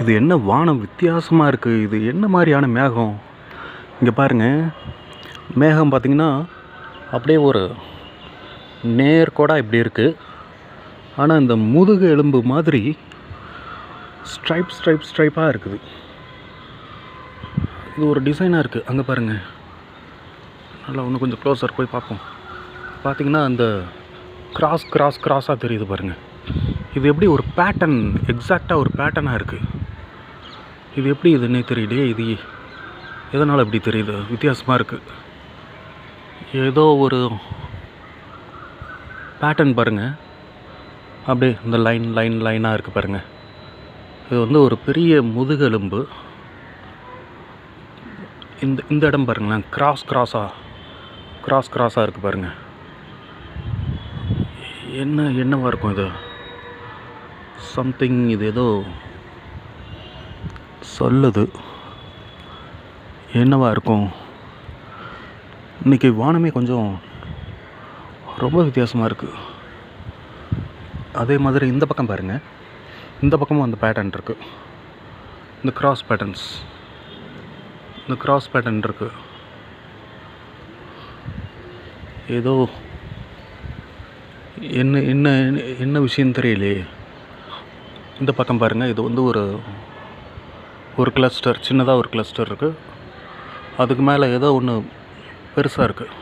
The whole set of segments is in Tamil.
இது என்ன வானம் வித்தியாசமாக இருக்குது இது என்ன மாதிரியான மேகம்? இங்கே பாருங்கள் மேகம் பார்த்திங்கன்னா அப்படியே ஒரு நேர்கோடாக இப்படி இருக்குது ஆனால் இந்த முதுகு எலும்பு மாதிரி ஸ்ட்ரைப் ஸ்ட்ரைப் ஸ்ட்ரைப்பாக இருக்குது. இது ஒரு டிசைனாக இருக்குது அங்கே பாருங்கள் நல்லா இன்னும் கொஞ்சம் க்ளோஸர் போய் பார்ப்போம். பார்த்தீங்கன்னா அந்த கிராஸ் கிராஸ் கிராஸாக தெரியுது பாருங்கள் இது எப்படி ஒரு பேட்டர்ன் எக்ஸாக்டாக ஒரு பேட்டர்னாக இருக்குது இது எப்படி இதுன்னே தெரியலையே இது எதனால் இப்படி தெரியுது? வித்தியாசமாக இருக்குது ஏதோ ஒரு பேட்டர்ன் பாருங்கள் அப்படியே இந்த லைன் லைன் லைனாக இருக்குது பாருங்கள் இது வந்து ஒரு பெரிய முதுகெலும்பு. இந்த இந்த இடம் பாருங்களேன் கிராஸ் கிராஸாக கிராஸ் கிராஸாக இருக்குது பாருங்கள் என்ன என்னவா இருக்கும் இது? சம்திங் இது ஏதோ சொல்லுது. என்னவா இருக்கும்? இன்றைக்கி வானமே கொஞ்சம் ரொம்ப வித்தியாசமாக இருக்குது அதே மாதிரி இந்த பக்கம் பாருங்கள் இந்த பக்கமும் அந்த பேட்டர்ன் இருக்குது இந்த கிராஸ் பேட்டர்ன்ஸ் இந்த கிராஸ் பேட்டர்ன் இருக்குது ஏதோ என்ன என்ன என்ன விஷயம் தெரியலையே. இந்த பக்கம் பாருங்கள் இது வந்து ஒரு ஒரு கிளஸ்டர் சின்னதாக ஒரு கிளஸ்டர் இருக்குது அதுக்கு மேலே ஏதோ ஒன்று பெருசாக இருக்குது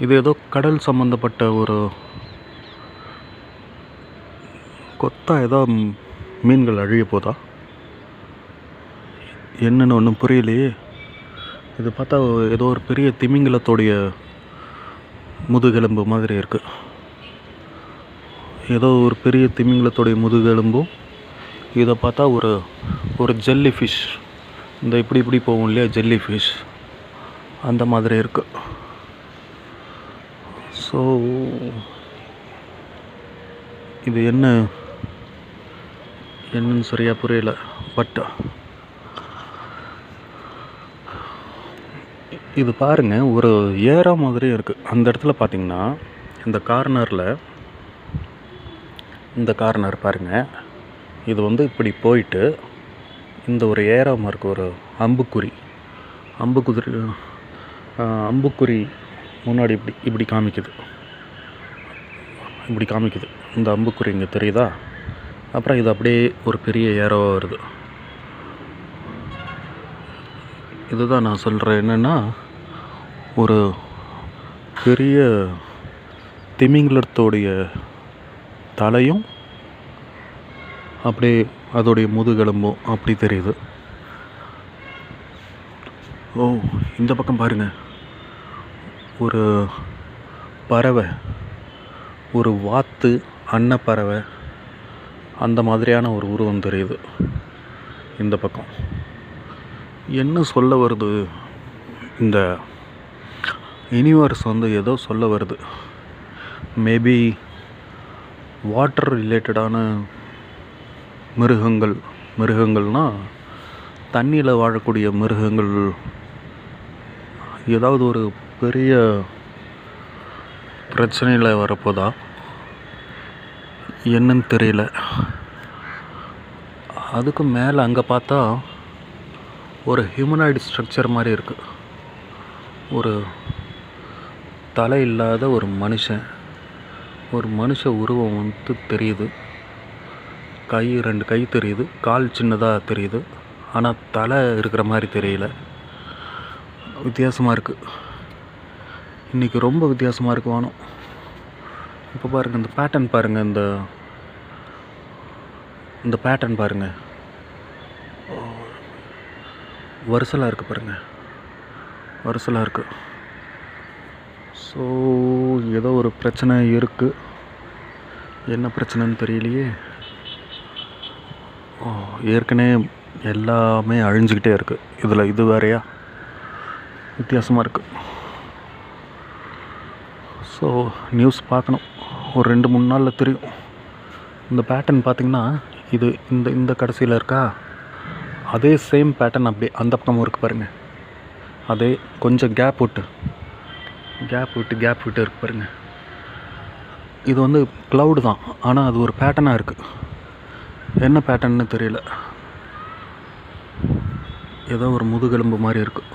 இது ஏதோ கடல் சம்மந்தப்பட்ட ஒரு கொத்தா ஏதோ மீன்கள் அழிய போதா? என்னன்னு ஒன்றும் புரியலையே. இது பார்த்தா ஏதோ ஒரு பெரிய திமிங்கலத்தோடைய முதுகெலும்பு மாதிரி இருக்குது ஏதோ ஒரு பெரிய திமிங்கலத்தோடைய முதுகெலும்பும் இதை பார்த்தா ஒரு ஒரு ஜெல்லி ஃபிஷ் இந்த இப்படி இப்படி போகும் இல்லையா ஜெல்லி ஃபிஷ் அந்த மாதிரி இருக்கு. ஸோ இது என்ன என்னன்னு சரியாக புரியல பட் இது பாருங்க ஒரு ஏரா மாதிரி இருக்குது அந்த இடத்துல பார்த்தீங்கன்னா இந்த கார்னரில் இந்த கார்னர் பாருங்கள் இது வந்து இப்படி போயிட்டு இந்த ஒரு ஏரோ இருக்க ஒரு அம்புக்குறி. அம்புக்குதிரி அம்புக்குறி முன்னாடி இப்படி இப்படி காமிக்குது. இப்படி காமிக்குது. இந்த அம்புக்குறி இங்கே தெரியுதா? அப்புறம் இது அப்படியே ஒரு பெரிய ஏரோவாக வருது. இதுதான் நான் சொல்கிறேன் என்னென்னா ஒரு பெரிய திமிங்கலத்தோடைய தலையும் அப்படியே அதோடைய முதுகெலும்பும் அப்படி தெரியுது. ஓ இந்த பக்கம் பாருங்க. ஒரு பறவை ஒரு வாத்து அன்னப்பறவை அந்த மாதிரியான ஒரு உருவம் தெரியுது. இந்த பக்கம். என்ன சொல்ல வருது? இந்த யூனிவர்ஸ் வந்து ஏதோ சொல்ல வருது. மேபி வாட்டர் ரிலேட்டடான மிருகங்கள் மிருகங்கள்னால் தண்ணியில் வாழக்கூடிய மிருகங்கள். ஏதாவது ஒரு பெரிய பிரச்சனையில் வரப்போதா? என்னன்னு தெரியல. அதுக்கு மேலே அங்கே பார்த்தா ஒரு ஹியூமனாய்டு ஸ்ட்ரக்சர் மாதிரி இருக்குது ஒரு தலை இல்லாத ஒரு மனுஷன். ஒரு மனுஷ உருவம் வந்து தெரியுது. கை ரெண்டு கை தெரியுது. கால் சின்னதாக தெரியுது. ஆனால் தலை இருக்கிற மாதிரி தெரியல. வித்தியாசமாக இருக்குது இன்றைக்கி ரொம்ப வித்தியாசமாக இருக்கு வானம். இப்போ பாருங்கள் இந்த பேட்டர்ன் பாருங்கள் இந்த இந்த பேட்டர்ன் பாருங்கள் வரிசலாக இருக்குது பாருங்கள் வரிசலாக இருக்குது ஸோ ஏதோ ஒரு பிரச்சனை இருக்குது என்ன பிரச்சனைன்னு தெரியலையே. ஏற்கனவே எல்லாமே அழிஞ்சுக்கிட்டே இருக்குது இதில் இது வேறையா? வித்தியாசமாக இருக்குது ஸோ நியூஸ் பார்க்கணும். ஒரு ரெண்டு மூணு நாளில் தெரியும். இந்த பேட்டர்ன் பார்த்திங்கன்னா இது இந்த இந்த கடைசியில் இருக்கா? அதே சேம் பேட்டர்ன் அப்படியே அந்த பக்கமும் இருக்குது பாருங்கள் அதே கொஞ்சம் கேப் விட்டு கேப் விட்டு கேப் விட்டு இருக்கு பாருங்கள் இது வந்து க்ளவுடு தான். ஆனால் அது ஒரு பேட்டர்னாக இருக்குது என்ன பேட்டர்ன்னு தெரியல. ஏதோ ஒரு முதுகெலும்பு மாதிரி இருக்கும்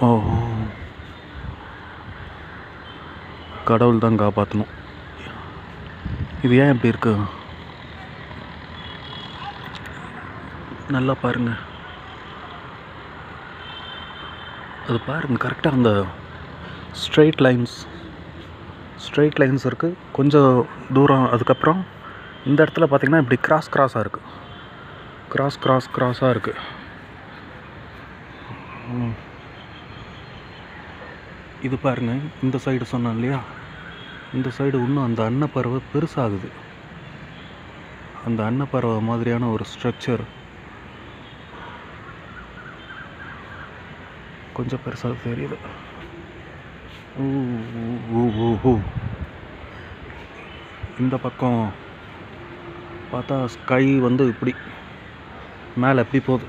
ஓ. கடவுள் தான் காப்பாற்றணும் இது ஏன் இப்படி இருக்கு? நல்லா பாருங்க. அது பாருங்க கரெக்டாக அந்த ஸ்ட்ரெயிட் லைன்ஸ் ஸ்ட்ரெயிட் லைன்ஸ் இருக்குது கொஞ்சம் தூரம் அதுக்கப்புறம் இந்த இடத்துல பார்த்தீங்கன்னா இப்படி கிராஸ் கிராஸாக இருக்குது கிராஸ் கிராஸ் கிராஸாக இருக்குது இது பாருங்கள் இந்த சைடு சொன்னேன் இல்லையா? இந்த சைடு இன்னும் அந்த அன்னப்பறவை பெருசாகுது. அந்த அன்னப்பறவை மாதிரியான ஒரு ஸ்ட்ரக்சர் கொஞ்சம் பெருசாக தெரியுது. ஊ, ஊ, ஊ, ஊ, ஊ. இந்த பக்கம் பார்த்தா ஸ்கை வந்து இப்படி. மேலே எப்படி போகுது?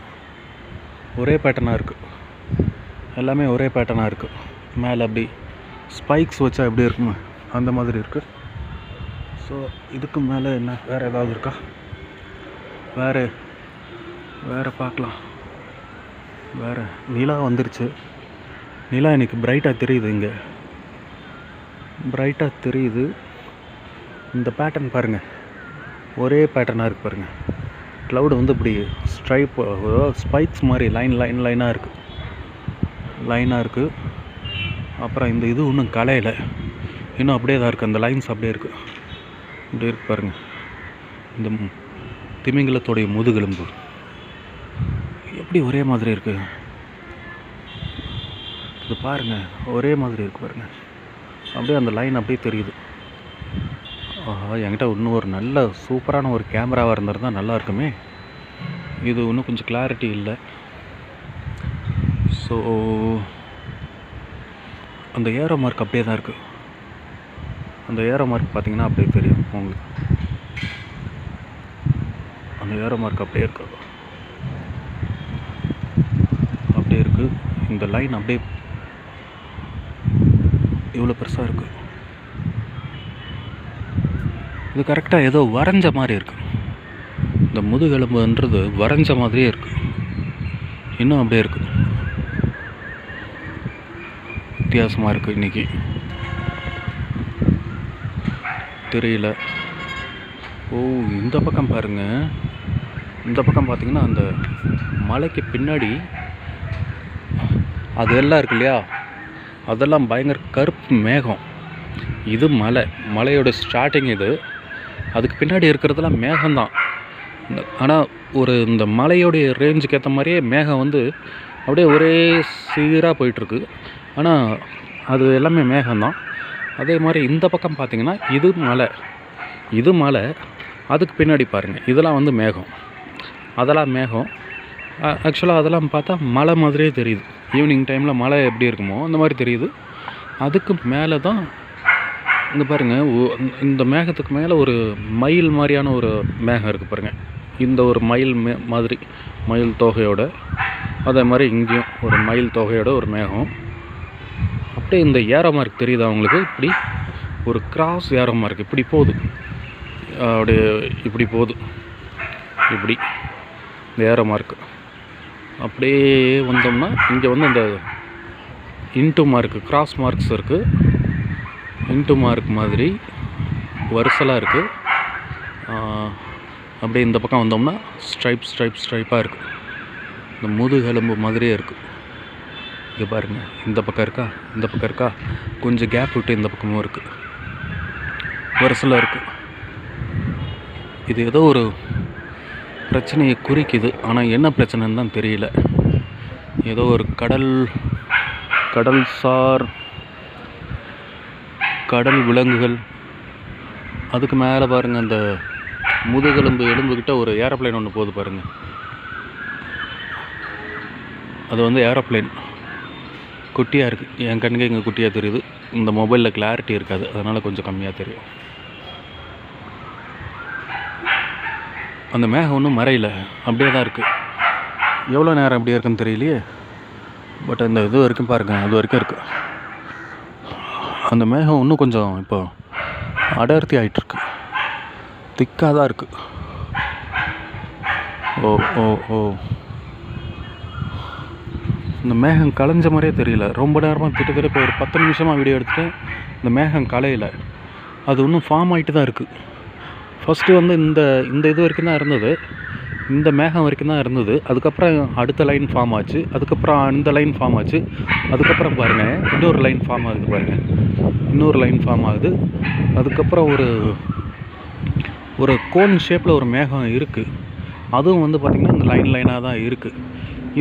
ஒரே பேட்டர்னாக இருக்குது எல்லாமே ஒரே பேட்டர்னாக இருக்குது மேலே அப்படி ஸ்பைக்ஸ் வச்சா எப்படி இருக்குமா அந்த மாதிரி இருக்குது ஸோ இதுக்கு மேலே என்ன? வேறு ஏதாவது இருக்கா? வேறு வேறு பார்க்கலாம். வேறு நிலா வந்துருச்சு. நிலா எனக்கு பிரைட்டாக தெரியுது இங்கே. பிரைட்டாக தெரியுது. இந்த பேட்டர்ன் பாருங்கள் ஒரே பேட்டர்னாக இருக்குது பாருங்கள் க்ளவுடு வந்து இப்படி ஸ்ட்ரைப் ஸ்பைக்ஸ் மாதிரி லைன் லைன் லைனாக இருக்குது லைனாக இருக்குது அப்புறம் இந்த இது இன்னும் கலையில. இன்னும் அப்படியே தான் இருக்குது அந்த லைன்ஸ் அப்படியே இருக்குது இப்படி இருக்கு பாருங்கள் இந்த திமிங்கலத்துடைய முதுகெலும்பு. எப்படி ஒரே மாதிரி இருக்குது இது பாருங்கள் ஒரே மாதிரி இருக்கு பாருங்கள் அப்படியே அந்த லைன் அப்படியே தெரியுது. ஆஹா என்கிட்ட இன்னும் ஒரு நல்ல சூப்பரான ஒரு கேமராவாக இருந்திருந்தா நல்லா இருக்குமே இது இன்னும் கொஞ்சம் கிளாரிட்டி இல்லை. ஸோ அந்த ஏரோ மார்க் அப்படியே தான் இருக்குது அந்த ஏரோ மார்க் பார்த்தீங்கன்னா அப்படியே தெரியும் உங்களுக்கு. அந்த ஏரோ மார்க் அப்படியே இருக்கு. அப்படியே இருக்குது இந்த லைன் அப்படியே இவ்வளோ பெருசாக இருக்குது இது கரெக்டாக ஏதோ வரைஞ்ச மாதிரி இருக்கு. இந்த முதுகெலும்புன்றது வரைஞ்ச மாதிரியே இருக்கு. இன்னும் அப்படியே இருக்கு. வித்தியாசமாக இருக்குது இன்னைக்கு. தெரியல. ஓ இந்த பக்கம் பாருங்கள் இந்த பக்கம் பார்த்தீங்கன்னா அந்த மலைக்கு பின்னாடி அது எல்லாம் இருக்கு இல்லையா? அதெல்லாம் பயங்கர கருப்பு மேகம். இது மலை. மலையோட ஸ்டார்டிங் இது. அதுக்கு பின்னாடி இருக்கிறதுலாம் மேகம்தான். ஆனால் ஒரு இந்த மலையோடைய ரேஞ்சுக்கு ஏற்ற மாதிரியே மேகம் வந்து அப்படியே ஒரே சீராக போயிட்டுருக்கு. ஆனால் அது எல்லாமே மேகம்தான். அதே மாதிரி இந்த பக்கம் பார்த்திங்கன்னா இது மலை. இது மலை. அதுக்கு பின்னாடி பாருங்கள் இதெல்லாம் வந்து மேகம். அதெல்லாம் மேகம். ஆக்சுவலாக அதெல்லாம் பார்த்தா மலை மாதிரியே தெரியுது. ஈவினிங் டைமில் மழை எப்படி இருக்குமோ அந்த மாதிரி தெரியுது. அதுக்கு மேலே தான் இங்கே பாருங்கள் இந்த மேகத்துக்கு மேலே ஒரு மயில் மாதிரியான ஒரு மேகம் இருக்குது பாருங்கள் இந்த ஒரு மயில் மே மாதிரி மயில் தொகையோட அதே மாதிரி இங்கேயும் ஒரு மயில் தொகையோட ஒரு மேகம். அப்படியே இந்த ஏரோ மார்க் தெரியுதா அவங்களுக்கு இப்படி ஒரு கிராஸ் ஏரோ மார்க் இப்படி போகுது. அப்படியே இப்படி போகுது. இப்படி இந்த ஏரோ மார்க் அப்படியே வந்தோம்னா இங்கே வந்து அந்த இன்ட்டு மார்க்கு கிராஸ் மார்க்ஸ் இருக்குது இன்ட்டு மார்க் மாதிரி வரிசலாக இருக்குது அப்படியே இந்த பக்கம் வந்தோம்னா ஸ்ட்ரைப் ஸ்ட்ரைப் ஸ்ட்ரைப்பாக இருக்குது இந்த முதுகெலும்பு மாதிரியே இருக்குது இங்கே பாருங்கள் இந்த பக்கம் இருக்கா? இந்த பக்கம் இருக்கா? கொஞ்சம் கேப் விட்டு இந்த பக்கமும் இருக்குது வரிசலாக இருக்குது இது ஏதோ ஒரு பிரச்சனையை குறிக்குது. ஆனால் என்ன பிரச்சனைன்னு தான் தெரியல. ஏதோ ஒரு கடல் கடல் சார் கடல் விலங்குகள். அதுக்கு மேலே பாருங்கள் அந்த முதுகெலும்பு எலும்புக்கிட்ட ஒரு ஏரோப்ளேன் ஒன்று போகுது பாருங்கள் அது வந்து ஏரோப்ளேன். குட்டியாக இருக்குது என் கண்ணுக்கு இங்கே குட்டியாக தெரியுது. இந்த மொபைலில் கிளாரிட்டி இருக்காது. அதனால் கொஞ்சம் கம்மியாக தெரியும். அந்த மேகம் ஒன்றும் மறையல. அப்படியே தான் இருக்குது எவ்வளோ நேரம் அப்படியே இருக்குன்னு தெரியலையே. பட் அந்த இது வரைக்கும் பாருங்கள் அது வரைக்கும் இருக்குது அந்த மேகம் இன்னும் கொஞ்சம் இப்போ அடர்த்தி ஆகிட்டுருக்கு திக்காக தான் இருக்குது ஓ ஓ ஓ. இந்த மேகம் கலைஞ்ச மாதிரியே தெரியல. ரொம்ப நேரமாக கிட்டத்தட்ட இப்போ ஒரு பத்து நிமிஷமாக வீடியோ எடுத்துட்டு இந்த மேகம் கலையல. அது இன்னும் ஃபார்ம் ஆகிட்டு தான் இருக்குது ஃபஸ்ட்டு வந்து இந்த இந்த இது வரைக்கும் தான் இருந்தது. இந்த மேகம் வரைக்கும் தான் இருந்தது. அதுக்கப்புறம் அடுத்த லைன் ஃபார்ம் ஆச்சு. அதுக்கப்புறம் அந்த லைன் ஃபார்ம் ஆச்சு. அதுக்கப்புறம் பாருங்கள் இன்னொரு லைன் ஃபார்ம் ஆகுது பாருங்கள் இன்னொரு லைன் ஃபார்ம் ஆகுது. அதுக்கப்புறம் ஒரு ஒரு கோன் ஷேப்பில் ஒரு மேகம் இருக்குது அதுவும் வந்து பார்த்திங்கன்னா இந்த லைன் லைனாக தான் இருக்குது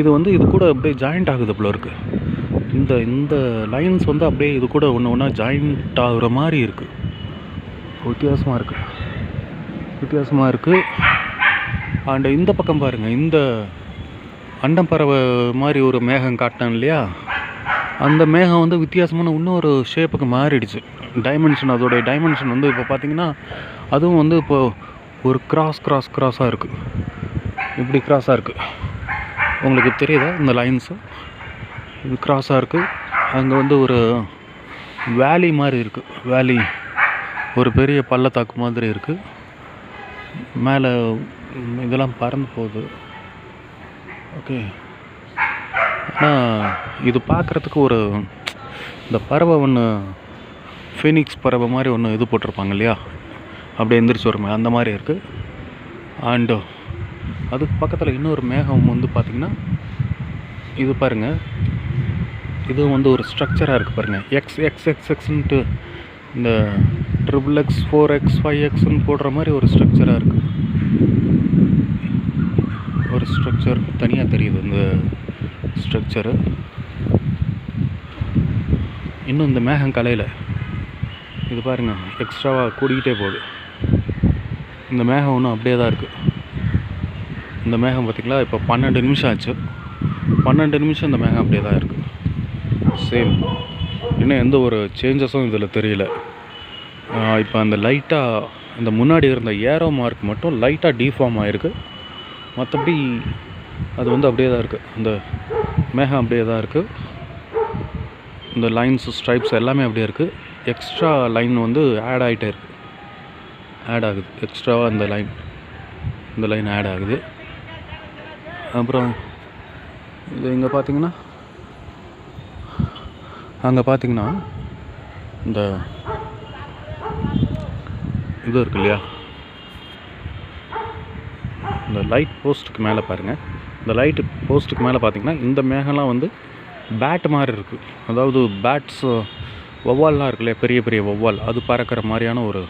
இது வந்து இது கூட அப்படியே ஜாயிண்ட் ஆகுது போல இருக்குது இந்த இந்த லைன்ஸ் வந்து அப்படியே இது கூட ஒன்று ஒன்றா ஜாயிண்ட் ஆகுற மாதிரி இருக்குது வித்தியாசமாக இருக்குது வித்தியாசமாக இருக்குது அண்டு இந்த பக்கம் பாருங்கள் இந்த அண்டம் பறவை மாதிரி ஒரு மேகம் காட்டினேன் இல்லையா? அந்த மேகம் வந்து வித்தியாசமான இன்னொரு ஷேப்புக்கு மாறிடுச்சு. டைமென்ஷன் அதோடைய டைமென்ஷன் வந்து இப்போ பார்த்தீங்கன்னா அதுவும் வந்து இப்போது ஒரு கிராஸ் கிராஸ் கிராஸாக இருக்குது இப்படி கிராஸாக இருக்குது உங்களுக்கு தெரியுதா இந்த லைன்ஸு இது கிராஸாக இருக்குது அங்கே வந்து ஒரு வேலி மாதிரி இருக்குது வேலி ஒரு பெரிய பள்ளத்தாக்கு மாதிரி இருக்குது மேலே இதெல்லாம் பறந்து போகுது. ஓகே. ஆனால் இது பார்க்குறதுக்கு ஒரு இந்த பறவை ஒன்று ஃபீனிக்ஸ் பறவை மாதிரி ஒன்று இது போட்டிருப்பாங்க இல்லையா? அப்படியே எந்திரிச்சு வருமே அந்த மாதிரி இருக்குது அண்டு அதுக்கு பக்கத்தில் இன்னொரு மேகம் வந்து பார்த்திங்கன்னா இது பாருங்கள் இதுவும் வந்து ஒரு ஸ்ட்ரக்சராக இருக்குது பாருங்கள் எக்ஸ் எக்ஸ் எக்ஸ் எக்ஸ்ன்ட்டு இந்த triple x four x five எக்ஸ்ன்னு போடுற மாதிரி ஒரு ஸ்ட்ரக்சராக இருக்குது ஸ்ட்ரக்சர் தனியாக தெரியுது இந்த ஸ்ட்ரக்சரு இன்னும் இந்த மேகம் கலையில். இது பாருங்கள் எக்ஸ்ட்ராவாக கூடிக்கிட்டே போகுது. இந்த மேகம் இன்னும் அப்படியே தான் இருக்குது இந்த மேகம் பார்த்திங்களா இப்போ பன்னெண்டு நிமிஷம் ஆச்சு. பன்னெண்டு நிமிஷம் இந்த மேகம் அப்படியே தான் இருக்குது சேம் இன்னும் எந்த ஒரு சேஞ்சஸும் இதில் தெரியல. இப்போ அந்த லைட்டாக இந்த முன்னாடி இருந்த ஏரோ மார்க் மட்டும் லைட்டாக டிஃபார்ம் ஆகிருக்கு மற்றபடி அது வந்து அப்படியே தான் இருக்குது இந்த மேகம் அப்படியே தான் இருக்குது இந்த லைன்ஸ் ஸ்ட்ரைப்ஸ் எல்லாமே அப்படியே இருக்குது எக்ஸ்ட்ரா லைன் வந்து ஆட் ஆகிட்டே இருக்குது ஆட் ஆகுது. எக்ஸ்ட்ராவாக இந்த லைன் இந்த லைன் ஆட் ஆகுது. அப்புறம் இது இங்கே பார்த்தீங்கன்னா அங்கே பார்த்தீங்கன்னா இந்த இது இருக்கு இல்லையா? இந்த லைட் போஸ்ட்டுக்கு மேலே பாருங்கள் இந்த லைட்டு போஸ்ட்டுக்கு மேலே பார்த்திங்கன்னா இந்த மேகம்லாம் வந்து பேட் மாதிரி இருக்குது அதாவது பேட்ஸ் வௌவால்லாம் இருக்கு இல்லையா பெரிய பெரிய வௌவால். அது பறக்கிற மாதிரியான ஒரு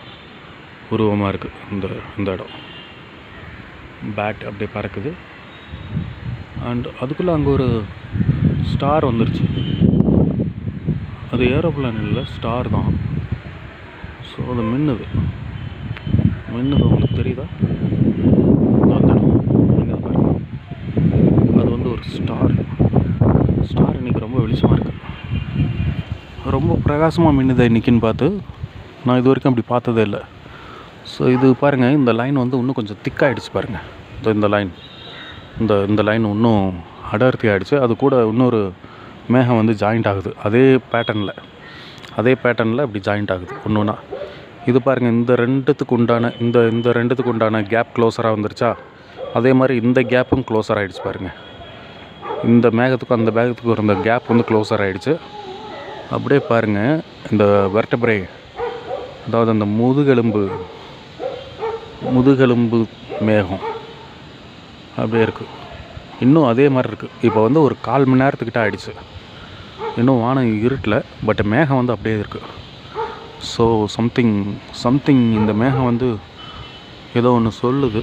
உருவமாக இருக்குது இந்த இந்த இடம். பேட் அப்படியே பறக்குது. அண்ட் அதுக்குள்ளே அங்கே ஒரு ஸ்டார் வந்துருச்சு. அது ஏரோப்ளேன் இல்லை ஸ்டார் தான். ஸோ அது மின்னுது. மின்னுது உங்களுக்கு தெரியுதா இதோ அந்த இடம். மின்னுது பாருங்க அது வந்து ஒரு ஸ்டார் ஸ்டார் இன்னைக்கு ரொம்ப வெளிச்சமாக இருக்கு ரொம்ப பிரகாசமாக மின்னுது இன்றைக்கின்னு பார்த்து. நான் இது வரைக்கும் அப்படி பார்த்ததே இல்லை. ஸோ இது பாருங்கள் இந்த லைன் வந்து இன்னும் கொஞ்சம் திக்காயிடுச்சு பாருங்கள் இந்த இந்த லைன் இந்த இந்த லைன் இன்னும் அடர்த்தி ஆகிடுச்சு அது கூட இன்னொரு மேகம் வந்து ஜாயிண்ட் ஆகுது. அதே பேட்டர்னில் அதே பேட்டர்னில் இப்படி ஜாயிண்ட் ஆகுது ஒன்று ஒன்றா இது பாருங்கள் இந்த ரெண்டுத்துக்கு உண்டான இந்த இந்த ரெண்டுத்துக்கு உண்டான கேப் க்ளோஸராக வந்துருச்சா? அதே மாதிரி இந்த கேப்பும் க்ளோஸர் ஆகிடுச்சு பாருங்கள் இந்த மேகத்துக்கும் அந்த மேகத்துக்கும் இருந்த கேப் வந்து க்ளோஸர் ஆகிடுச்சு அப்படியே பாருங்கள் இந்த வெர்டபிரே அதாவது அந்த முதுகெலும்பு முதுகெலும்பு மேகம் அப்படியே இருக்குது இன்னும் அதே மாதிரி இருக்குது இப்போ வந்து ஒரு கால் மணி நேரத்துக்கிட்ட ஆயிடுச்சு. இன்னும் வானம் இருட்டலை பட் மேகம் வந்து அப்படியே இருக்குது ஸோ சம்திங் சம்திங் இந்த மேகம் வந்து ஏதோ ஒன்று சொல்லுது.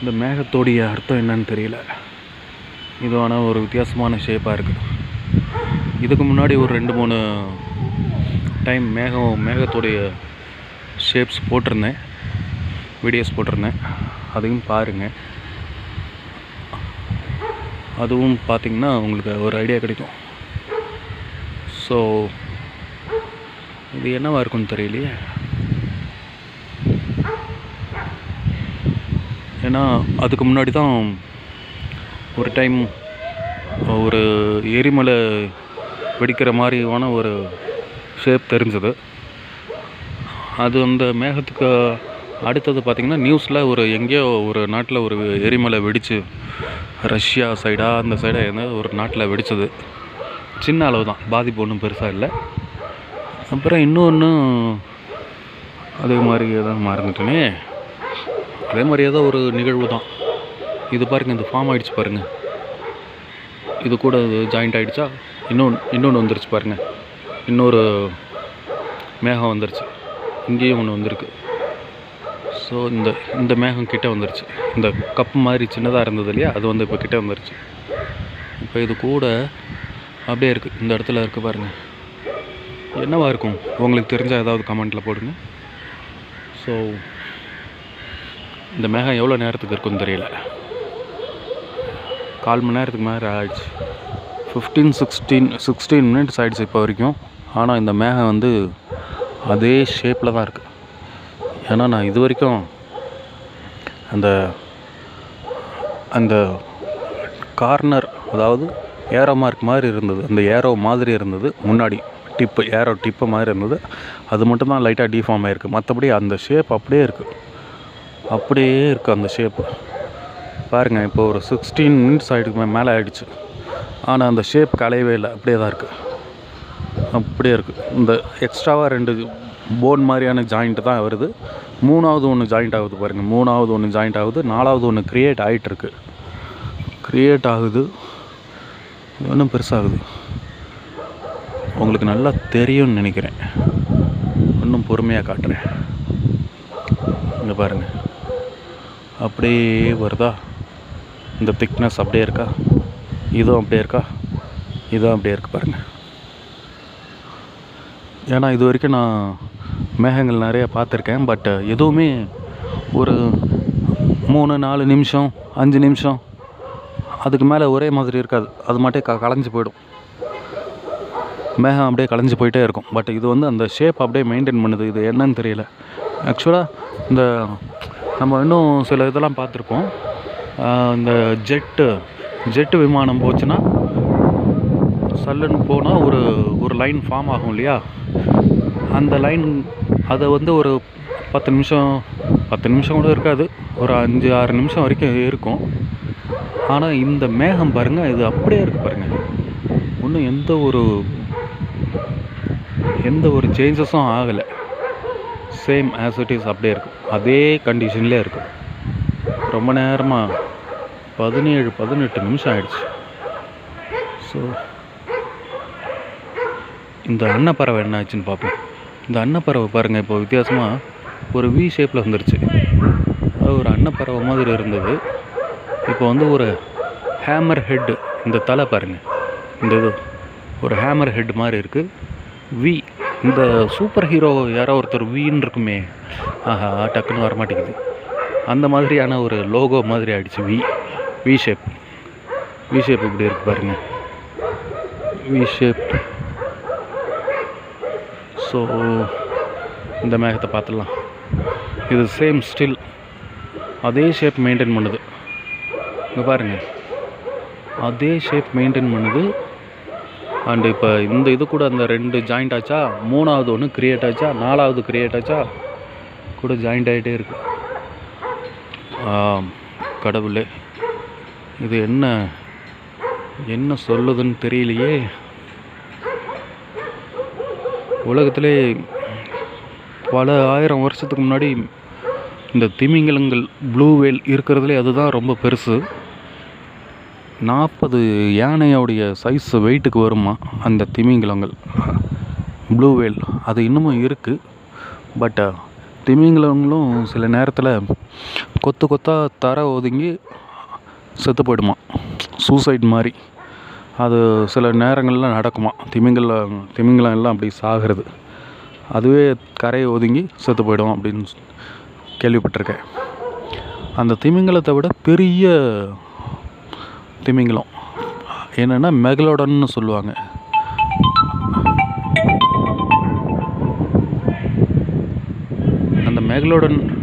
இந்த மேகத்தோடைய அர்த்தம் என்னன்னு தெரியல. இது ஆனால் ஒரு வித்தியாசமான ஷேப்பாக இருக்குது இதுக்கு முன்னாடி ஒரு ரெண்டு மூணு டைம் மேகம் மேகத்தோடைய ஷேப்ஸ் போட்டிருந்தேன். வீடியோஸ் போட்டிருந்தேன். அதையும் பாருங்கள் அதுவும் பார்த்திங்கன்னா உங்களுக்கு ஒரு ஐடியா கிடைக்கும். ஸோ இது என்னவா இருக்கும்னு தெரியலையே. ஏன்னா அதுக்கு முன்னாடி தான் ஒரு டைம் ஒரு எரிமலை வெடிக்கிற மாதிரியான ஒரு ஷேப் தெரிஞ்சது. அது அந்த மேகத்துக்கு அடுத்தது பார்த்திங்கன்னா நியூஸில் ஒரு எங்கேயோ ஒரு நாட்டில் ஒரு எரிமலை வெடிச்சு ரஷ்யா சைடாக அந்த சைடாக இருந்தால் ஒரு நாட்டில் வெடித்தது சின்ன அளவு தான் பாதிப்பு ஒன்றும் பெருசாக இல்லை. அப்புறம் இன்னொன்று அதே மாதிரி ஏதாவது மறந்துட்டேனே. அதே மாதிரி ஏதோ ஒரு நிகழ்வு தான். இது பாருங்கள் இந்த ஃபார்ம் ஆகிடுச்சு பாருங்கள் இது கூட ஜாயிண்ட் ஆகிடுச்சா இன்னொன்று இன்னொன்று வந்துருச்சு பாருங்கள் இன்னொரு மேகம் வந்துருச்சு. இங்கேயும் ஒன்று வந்திருக்கு. ஸோ இந்த இந்த மேகம் கிட்டே வந்துருச்சு. இந்த கப் மாதிரி சின்னதாக இருந்தது இல்லையா? அது வந்து இப்போ கிட்டே வந்துருச்சு. இப்போ இது கூட அப்படியே இருக்குது இந்த இடத்துல இருக்குது பாருங்கள் என்னவா இருக்கும்? உங்களுக்கு தெரிஞ்சால் ஏதாவது கமெண்ட்டில் போடுங்க. ஸோ இந்த மேகம் எவ்வளோ நேரத்துக்கு இருக்குன்னு தெரியல. கால் மணி நேரத்துக்கு மேலே ஆயிடுச்சு. ஃபிஃப்டீன் சிக்ஸ்டீன் சிக்ஸ்டீன் மினிட்ஸ் ஆயிடுச்சு இப்போ வரைக்கும். ஆனால் இந்த மேகம் வந்து அதே ஷேப்பில் தான் இருக்குது ஏன்னா நான் இது வரைக்கும் அந்த அந்த கார்னர் அதாவது ஏரோ மார்க் மாதிரி இருந்தது. அந்த ஏரோ மாதிரி இருந்தது. முன்னாடி டிப்பு ஏரோ டிப்பு மாதிரி இருந்தது. அது மட்டும் தான் லைட்டாக டிஃபார்ம் ஆகிருக்கு மற்றபடி அந்த ஷேப் அப்படியே இருக்குது அப்படியே இருக்குது அந்த ஷேப்பு பாருங்கள் இப்போ ஒரு சிக்ஸ்டீன் மினிட்ஸ் ஆகிடுக்கு மேலே ஆகிடுச்சு ஆனால் அந்த ஷேப் கலையவே இல்லை. அப்படியே தான் இருக்குது அப்படியே இருக்குது இந்த எக்ஸ்ட்ராவாக ரெண்டு போன் மாதிரியான ஜாயிண்ட்டு தான் வருது. மூணாவது ஒன்று ஜாயிண்ட் ஆகுது பாருங்கள் மூணாவது ஒன்று ஜாயிண்ட் ஆகுது. நாலாவது ஒன்று க்ரியேட் ஆகிட்டுருக்கு க்ரியேட் ஆகுது. இன்னும் பெருசாகுது. உங்களுக்கு நல்லா தெரியும்னு நினைக்கிறேன். இன்னும் பொறுமையாக காட்டுறேன். இங்கே பாருங்கள் அப்படியே வருதா? இந்த திக்னஸ் அப்படியே இருக்கா? இதுவும் அப்படியே இருக்கா? இதுவும் அப்படியே இருக்கு பாருங்கள் ஏன்னா இது வரைக்கும் நான் மேகங்கள் நிறைய பார்த்துருக்கேன். பட் எதுவுமே ஒரு மூணு நாலு நிமிஷம் அஞ்சு நிமிஷம் அதுக்கு மேலே ஒரே மாதிரி இருக்காது. அது மட்டும் க கலைஞ்சு போயிடும். மேகம் அப்படியே கலைஞ்சு போயிட்டே இருக்கும். பட் இது வந்து அந்த ஷேப் அப்படியே மெயின்டைன் பண்ணுது. இது என்னன்னு தெரியல. ஆக்சுவலாக இந்த நம்ம இன்னும் சில இதெல்லாம் பார்த்துருப்போம். இந்த ஜெட்டு ஜெட்டு விமானம் போச்சுன்னா சல்லுன்னு போனால் ஒரு ஒரு லைன் ஃபார்ம் ஆகும் இல்லையா? அந்த லைன் அதை வந்து ஒரு பத்து நிமிஷம் பத்து நிமிஷம் கூட இருக்காது. ஒரு அஞ்சு ஆறு நிமிஷம் வரைக்கும் இருக்கும். ஆனால் இந்த மேகம் பாருங்கள் இது அப்படியே இருக்குது பாருங்கள் ஒன்றும் எந்த ஒரு எந்த ஒரு சேஞ்சஸும் ஆகலை. சேம் ஆஸ் இட் இஸ் அப்படியே இருக்கும். அதே கண்டிஷன்லேயே இருக்கும். ரொம்ப நேரமாக பதினேழு பதினெட்டு நிமிஷம் ஆயிடுச்சு. ஸோ இந்த அன்னப்பறவை என்ன ஆச்சுன்னு பார்ப்போம். இந்த அன்னப்பறவை பாருங்கள் இப்போ வித்தியாசமாக ஒரு வி ஷேப்பில் வந்துருச்சு. அது ஒரு அன்னப்பறவை மாதிரி இருந்தது. இப்போ வந்து ஒரு ஹேமர் ஹெட்டு இந்த தலை பாருங்கள் இந்த இது ஒரு ஹேமர் ஹெட் மாதிரி இருக்குது வி இந்த சூப்பர் ஹீரோ யாரோ ஒருத்தர் வீன்னு இருக்குமே. ஆஹா டக்குன்னு வர மாட்டேங்குது அந்த மாதிரியான ஒரு லோகோ மாதிரி ஆயிடுச்சு v v shape v shape இப்படி இருக்கு பாருங்கள் வி ஷேப் ஸோ இந்த மேகத்தை பார்த்துடலாம். இது சேம் ஸ்டில் அதே ஷேப் மெயின்டைன் பண்ணுது. இங்கே பாருங்கள் அதே ஷேப் மெயின்டைன் பண்ணுது. அண்டு இப்போ இந்த இது கூட அந்த ரெண்டு ஜாயிண்ட் ஆச்சா? மூணாவது ஒன்று க்ரியேட் ஆச்சா? நாலாவது க்ரியேட் ஆச்சா? கூட ஜாயிண்ட் ஆகிட்டே இருக்குது கடவுளே. இது என்ன? என்ன சொல்லுதுன்னு தெரியலையே. உலகத்திலே பல ஆயிரம் வருஷத்துக்கு முன்னாடி இந்த திமிங்கலங்கள் ப்ளூ வேல் இருக்கிறதுலே அதுதான் ரொம்ப பெருசு. நாற்பது யானையோடைய சைஸ் வெயிட்டுக்கு வருமா அந்த திமிங்கலங்கள்? ப்ளூ வேல் அது இன்னமும் இருக்குது பட் திமிங்கலங்களும் சில நேரத்தில் கொத்து கொத்தாக தர ஒதுங்கி செத்து போயிடுமா. சூசைட் மாதிரி. அது சில நேரங்களில் நடக்குமா. திமிங்கலம் திமிங்கலம் எல்லாம் அப்படி சாகிறது. அதுவே கரையை ஒதுங்கி செத்து போயிடும் அப்படின்னு கேள்விப்பட்டிருக்கேன். அந்த திமிங்கலத்தை விட பெரிய திமிங்கலம். என்னென்னா மெகலோடன்னு சொல்லுவாங்க. அந்த மெகலோடன்